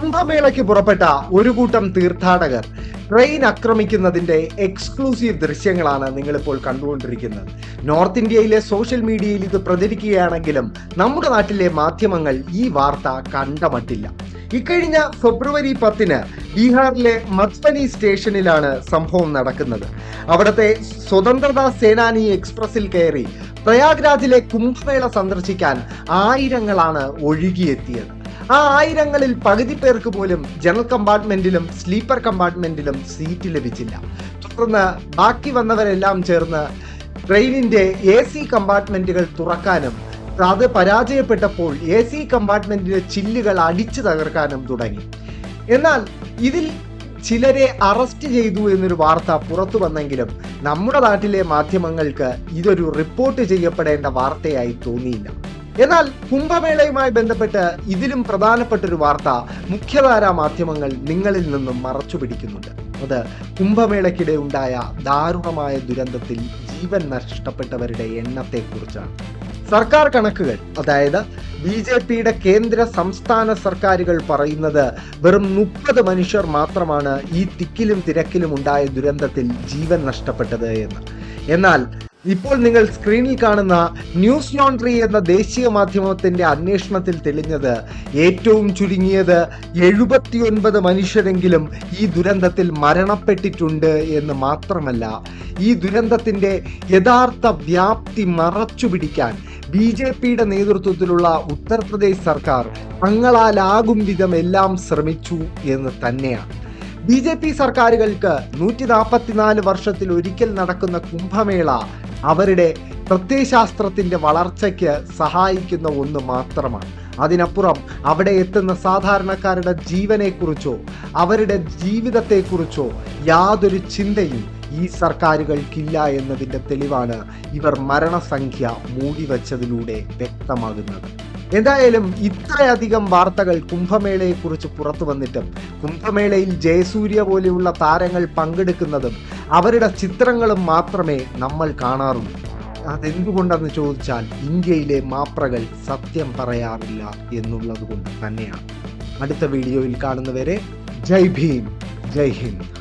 കുംഭമേളയ്ക്ക് പുറപ്പെട്ട ഒരു കൂട്ടം തീർത്ഥാടകർ ട്രെയിൻ ആക്രമിക്കുന്നതിന്റെ എക്സ്ക്ലൂസീവ് ദൃശ്യങ്ങളാണ് നിങ്ങളിപ്പോൾ കണ്ടുകൊണ്ടിരിക്കുന്നത്. നോർത്ത് ഇന്ത്യയിലെ സോഷ്യൽ മീഡിയയിൽ ഇത് പ്രചരിക്കുകയാണെങ്കിലും നമ്മുടെ നാട്ടിലെ മാധ്യമങ്ങൾ ഈ വാർത്ത കണ്ടമട്ടില്ല. ഇക്കഴിഞ്ഞ ഫെബ്രുവരി പത്തിന് ബീഹാറിലെ മത്ബനി സ്റ്റേഷനിലാണ് സംഭവം നടക്കുന്നത്. അവിടുത്തെ സ്വതന്ത്രതാ സേനാനി എക്സ്പ്രസിൽ കയറി പ്രയാഗ്രാജിലെ കുംഭമേള സന്ദർശിക്കാൻ ആയിരങ്ങളാണ് ഒഴുകിയെത്തിയത്. ആ ആയിരങ്ങളിൽ പകുതി പേർക്ക് പോലും ജനറൽ കമ്പാർട്ട്മെന്റിലും സ്ലീപ്പർ കമ്പാർട്ട്മെന്റിലും സീറ്റ് ലഭിച്ചില്ല. തുടർന്ന് ബാക്കി വന്നവരെല്ലാം ചേർന്ന് ട്രെയിനിന്റെ എ സി കമ്പാർട്ട്മെന്റുകൾ തുറക്കാനും അത് പരാജയപ്പെട്ടപ്പോൾ എ സി കമ്പാർട്ട്മെന്റിലെ ചില്ലുകൾ അടിച്ചു തകർക്കാനും തുടങ്ങി. എന്നാൽ ഇതിൽ ചിലരെ അറസ്റ്റ് ചെയ്തു എന്നൊരു വാർത്ത പുറത്തു വന്നെങ്കിലും നമ്മുടെ നാട്ടിലെ മാധ്യമങ്ങൾക്ക് ഇതൊരു റിപ്പോർട്ട് ചെയ്യപ്പെടേണ്ട വാർത്തയായി തോന്നിയില്ല. എന്നാൽ കുംഭമേളയുമായി ബന്ധപ്പെട്ട് ഇതിലും പ്രധാനപ്പെട്ട ഒരു വാർത്ത മുഖ്യധാരാ മാധ്യമങ്ങൾ നിങ്ങളിൽ നിന്നും മറച്ചു പിടിക്കുന്നുണ്ട് അത് കുംഭമേളയ്ക്കിടെ ഉണ്ടായ ദാരുണമായ ദുരന്തത്തിൽ ജീവൻ നഷ്ടപ്പെട്ടവരുടെ എണ്ണത്തെക്കുറിച്ചാണ്. സർക്കാർ കണക്കുകൾ അതായത് ബി ജെ പിയുടെ കേന്ദ്ര സംസ്ഥാന സർക്കാരുകൾ പറയുന്നത് വെറും മുപ്പത് മനുഷ്യർ മാത്രമാണ് ഈ തിക്കിലും തിരക്കിലും ഉണ്ടായ ദുരന്തത്തിൽ ജീവൻ നഷ്ടപ്പെട്ടത് എന്ന്. എന്നാൽ ഇപ്പോൾ നിങ്ങൾ സ്ക്രീനിൽ കാണുന്ന ന്യൂസ് ലോണ്ട്രി എന്ന ദേശീയ മാധ്യമത്തിന്റെ അന്വേഷണത്തിൽ തെളിഞ്ഞത് ഏറ്റവും ചുരുങ്ങിയത് എഴുപത്തിയൊൻപത് മനുഷ്യരെങ്കിലും ഈ ദുരന്തത്തിൽ മരണപ്പെട്ടിട്ടുണ്ട് എന്ന് മാത്രമല്ല ഈ ദുരന്തത്തിന്റെ യഥാർത്ഥ വ്യാപ്തി മറച്ചുപിടിക്കാൻ ബി ജെ പിയുടെ നേതൃത്വത്തിലുള്ള ഉത്തർപ്രദേശ് സർക്കാർ തങ്ങളാലാകും വിധം എല്ലാം ശ്രമിച്ചു എന്ന് തന്നെയാണ്. ബി ജെ പി സർക്കാരുകൾക്ക് നൂറ്റി നാൽപ്പത്തിനാല് വർഷത്തിൽ ഒരിക്കൽ നടക്കുന്ന കുംഭമേള അവരുടെ പ്രത്യയശാസ്ത്രത്തിന്റെ വളർച്ചയ്ക്ക് സഹായിക്കുന്ന ഒന്ന് മാത്രമാണ്. അതിനപ്പുറം അവിടെ എത്തുന്ന സാധാരണക്കാരുടെ ജീവനെക്കുറിച്ചോ അവരുടെ ജീവിതത്തെക്കുറിച്ചോ യാതൊരു ചിന്തയും ഈ സർക്കാരുകൾക്കില്ല എന്നതിന്റെ തെളിവാണ് ഇവർ മരണസംഖ്യ മൂടിവച്ചതിലൂടെ വ്യക്തമാകുന്നത്. എന്തായാലും ഇത്രയധികം വാർത്തകൾ കുംഭമേളയെക്കുറിച്ച് പുറത്തു വന്നിട്ടും കുംഭമേളയിൽ ജയസൂര്യ പോലെയുള്ള താരങ്ങൾ പങ്കെടുക്കുന്നതും അവരുടെ ചിത്രങ്ങളും മാത്രമേ നമ്മൾ കാണാറുള്ളൂ. അതെന്തുകൊണ്ടെന്ന് ചോദിച്ചാൽ ഇന്ത്യയിലെ മാപ്രകൾ സത്യം പറയാറില്ല എന്നുള്ളത് കൊണ്ട് തന്നെയാണ്. അടുത്ത വീഡിയോയിൽ കാണുന്നവരെ ജയ് ഭീം ജയ് ഹിന്ദ്.